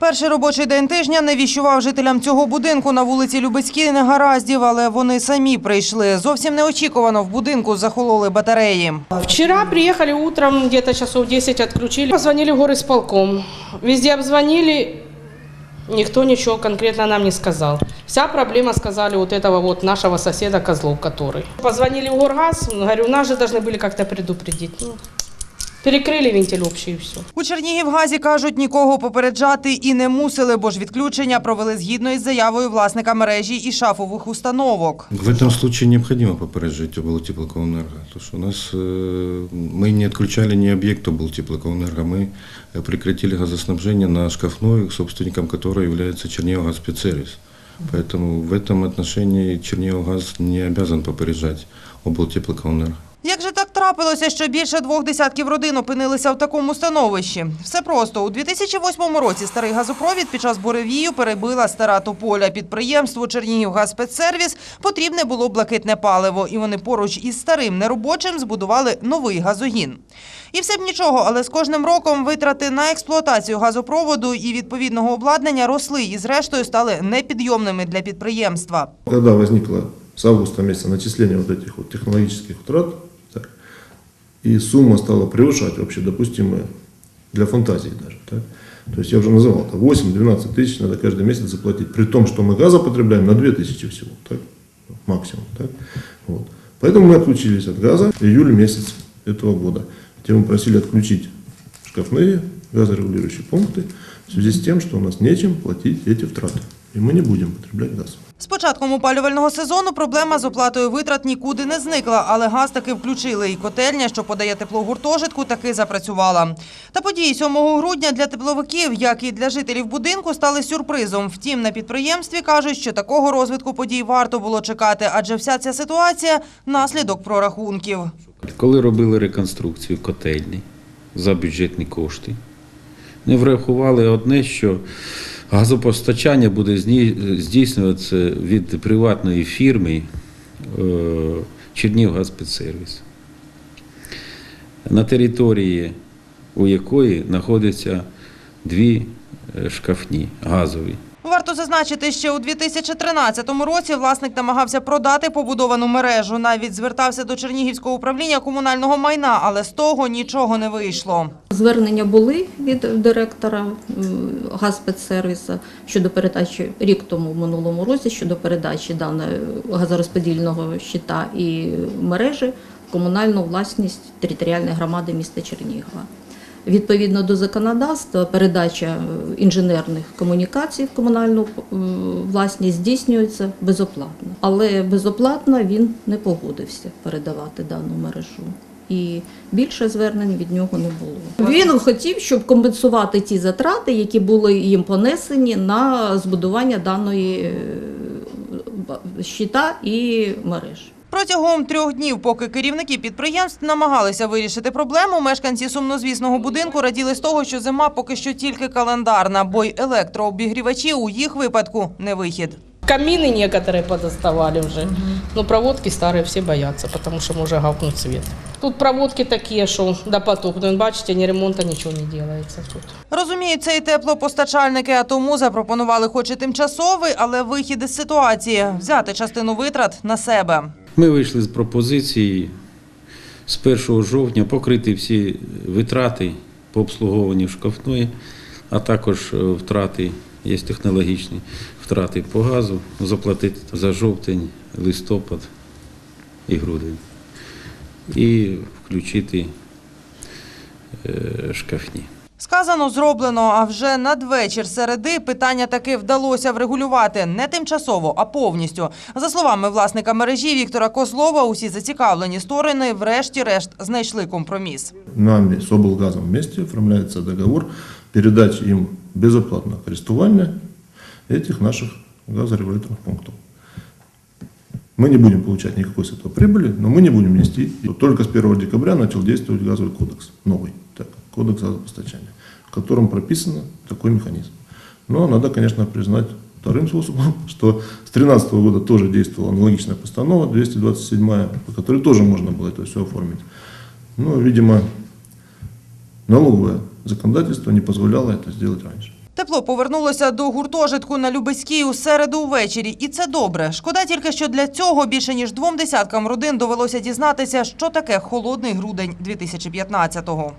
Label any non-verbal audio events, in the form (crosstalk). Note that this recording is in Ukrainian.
Перший робочий день тижня не віщував жителям цього будинку на вулиці Любецькій негараздів, але вони самі прийшли. Зовсім неочікувано в будинку захололи батареї. Вчера приехали утром, где-то часов 10 отключили. Позвонили в горисполком. Везде обзвонили, никто ничего конкретно нам не сказал. Вся проблема, сказали, вот этого вот нашего соседа Козлов, который. Позвонили в горгаз, говорю, нас же должны были как-то предупредить. Ну, перекрыли вентиль общий и все. У Чернігівгазі кажуть, нікого попереджати і не мусили, бо ж відключення провели згідно із заявою власника мережі і шафових установок. В этом случае необходимо попереджать облтеплокомэнерго. То, что у нас э, мы не отключали ни объект облтеплокомэнерго, мы э, прекратили газоснабжение на шкафной, собственником которой является Чернигов спецсервис. Поэтому в этом отношении Чернигов не обязан попереджать облтеплокомэнерго. Як же так трапилося, що більше двох десятків родин опинилися в такому становищі? Все просто. У 2008 році старий газопровід під час буревію перебила стара тополя. Підприємству «Чернігівгазспецсервіс» потрібне було блакитне паливо, і вони поруч із старим неробочим збудували новий газогін. І все б нічого, але з кожним роком витрати на експлуатацію газопроводу і відповідного обладнання росли і зрештою стали непідйомними для підприємства. Когда возникло с августа месяца начисление вот этих утрат, так, и сумма стала превышать вообще допустимые для фантазии даже. Так. То есть я уже называл, это 8-12 тысяч надо каждый месяц заплатить, при том, что мы газа потребляем на 2 тысячи всего, так, максимум. Так. Вот. Поэтому мы отключились от газа июль месяц этого года, где мы просили отключить шкафные газорегулирующие пункты в связи с тем, что у нас нечем платить эти втраты. И мы не будем потреблять газ. З початком опалювального сезону проблема з оплатою витрат нікуди не зникла, але газ таки включили, і котельня, що подає тепло гуртожитку, таки запрацювала. Та події 7 грудня для тепловиків, як і для жителів будинку, стали сюрпризом. Втім, на підприємстві кажуть, що такого розвитку подій варто було чекати, адже вся ця ситуація – наслідок прорахунків. Коли робили реконструкцію котельні за бюджетні кошти, не врахували одне, що газопостачання буде здійснюватися від приватної фірми е, Чернігівгазспецсервіс, на території у якої знаходяться дві е, шкафні газові. Варто зазначити, що у 2013 році власник намагався продати побудовану мережу. Навіть звертався до Чернігівського управління комунального майна, але з того нічого не вийшло. Звернення були від директора газспецсервісу щодо передачі рік тому в минулому році щодо передачі даного газорозподільного щита і мережі в комунальну власність територіальної громади міста Чернігова. Відповідно до законодавства, передача е, інженерних комунікацій в комунальну е, власність здійснюється безоплатно, але безоплатно він не погодився передавати дану мережу. І більше звернень від нього не було. Він хотів, щоб компенсувати ті затрати, які були їм понесені на збудування даної е, щита і мереж. Протягом трьох днів, поки керівники підприємств намагалися вирішити проблему, мешканці сумнозвісного будинку раділи з того, що зима поки що тільки календарна, бо й електрообігрівачі у їх випадку не вихід Камины некоторые подоставали уже. Но проводки старые все боятся, потому что может гавкнуть свет. Тут проводки такие, что до потоку. Бачите, ни ремонта, ничего не делается тут. Розуміють, це і теплопостачальники, а тому запропонували хоч і тимчасовий, але вихід із ситуації – взяти частину витрат на себе. Ми вийшли з пропозиції з 1 жовтня покрити всі витрати по обслуговуванню шкафної, а також е, втрати, є технологічні втрати по газу, заплатити за жовтень, листопад і грудень. І включити е, шкафні. Сказано, зроблено, а вже надвечір середи питання таки вдалося врегулювати не тимчасово, а повністю. За словами власника мережі Віктора Козлова, усі зацікавлені сторони врешті-решт знайшли компроміс. Нами с облгазом вместе оформляется договор передачи им безоплатно користування этих наших газорегуляторных пунктов. Мы не будем получать никакой с этого прибыли, но мы не будем нести. Только с 1 декабря начал действовать газовый кодекс, новый, так, кодекс газопостачания, в котором прописан такой механизм. Но надо, конечно, признать вторым способом, (laughs) что с 2013 года тоже действовала аналогичная постанова, 227, по которой тоже можно было это все оформить. Но, видимо, налоговое законодательство не позволяло это сделать раньше. Тепло повернулося до гуртожитку на Любецькій у середу ввечері, і це добре. Шкода тільки, що для цього більше ніж двом десяткам родин довелося дізнатися, що таке холодний грудень 2015-го.